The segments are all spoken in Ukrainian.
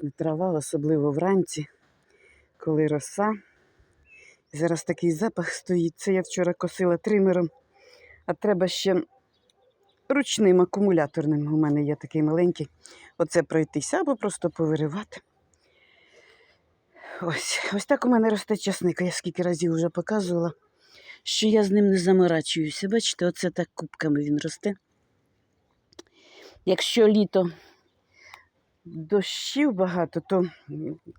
Не трава, особливо вранці, коли роса. Зараз такий запах стоїть. Це я вчора косила тримером, а треба ще ручним акумуляторним. У мене є такий маленький. Оце пройтися або просто повиривати. Ось, ось так у мене росте часник. Я скільки разів вже показувала, що я з ним не заморачуюся. Бачите, оце так кубками він росте. Якщо літо дощів багато, то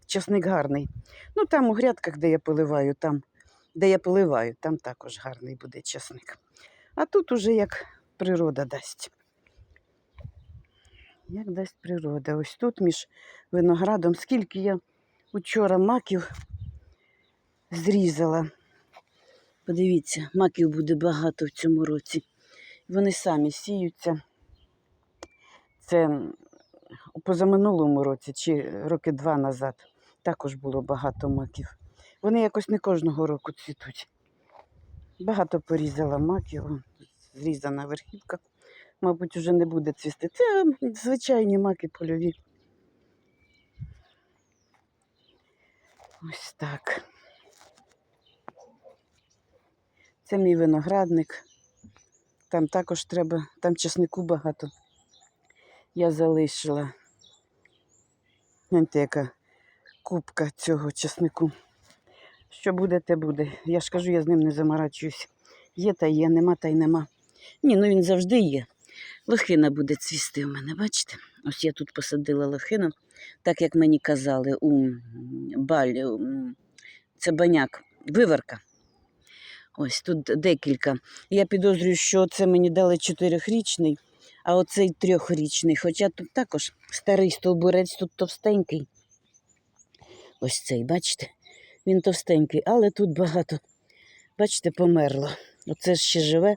часник гарний. Ну там у грядках, де я поливаю, там, де я поливаю, там також гарний буде часник. А тут уже як природа дасть. Як дасть природа. Ось тут між виноградом, скільки я учора маків зрізала. Подивіться, маків буде багато в цьому році. Вони самі сіються. Це позаминулому році чи роки два назад також було багато маків. Вони якось не кожного року цвітуть. Багато порізала маків, зрізана верхівка. Мабуть, вже не буде цвісти. Це звичайні маки польові. Ось так. Це мій виноградник. Там також треба, там чеснику багато. Я залишила. Гляньте, яка кубка цього чеснику. Що буде, те буде. Я ж кажу, я з ним не заморачуюсь. Є та є, нема та й нема. Ні, ну він завжди є. Лохина буде цвісти у мене, бачите? Ось я тут посадила лохину, так як мені казали у балі. у, Це баняк, виварка. Ось тут декілька. Я підозрюю, що це мені дали чотирьохрічний, а оцей трьохрічний. Хоча тут також старий стовбурець, тут товстенький. Ось цей, бачите? Він товстенький, але тут багато, бачите, померло. Оце ще живе,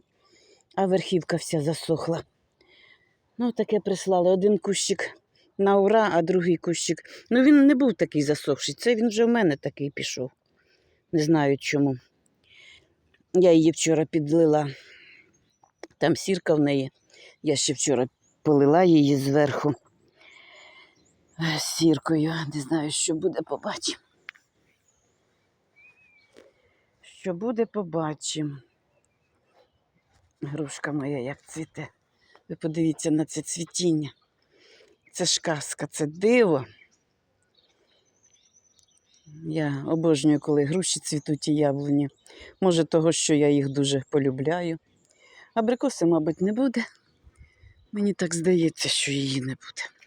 а верхівка вся засохла. Ну, таке прислали. Один кущик на ура, а другий кущик. Ну, він не був такий засохший. Це він вже в мене такий пішов. Не знаю чому. Я її вчора підлила. Там сірка в неї. Я ще вчора полила її зверху сіркою. Не знаю, що буде, побачимо. Що буде, побачимо. Грушка моя як цвіте. Ви подивіться на це цвітіння. Це ж казка, це диво. Я обожнюю, коли груші цвітуть і яблуні. Може, того, що я їх дуже полюбляю. Абрикоси, мабуть, не буде. Мені так здається, що її не буде.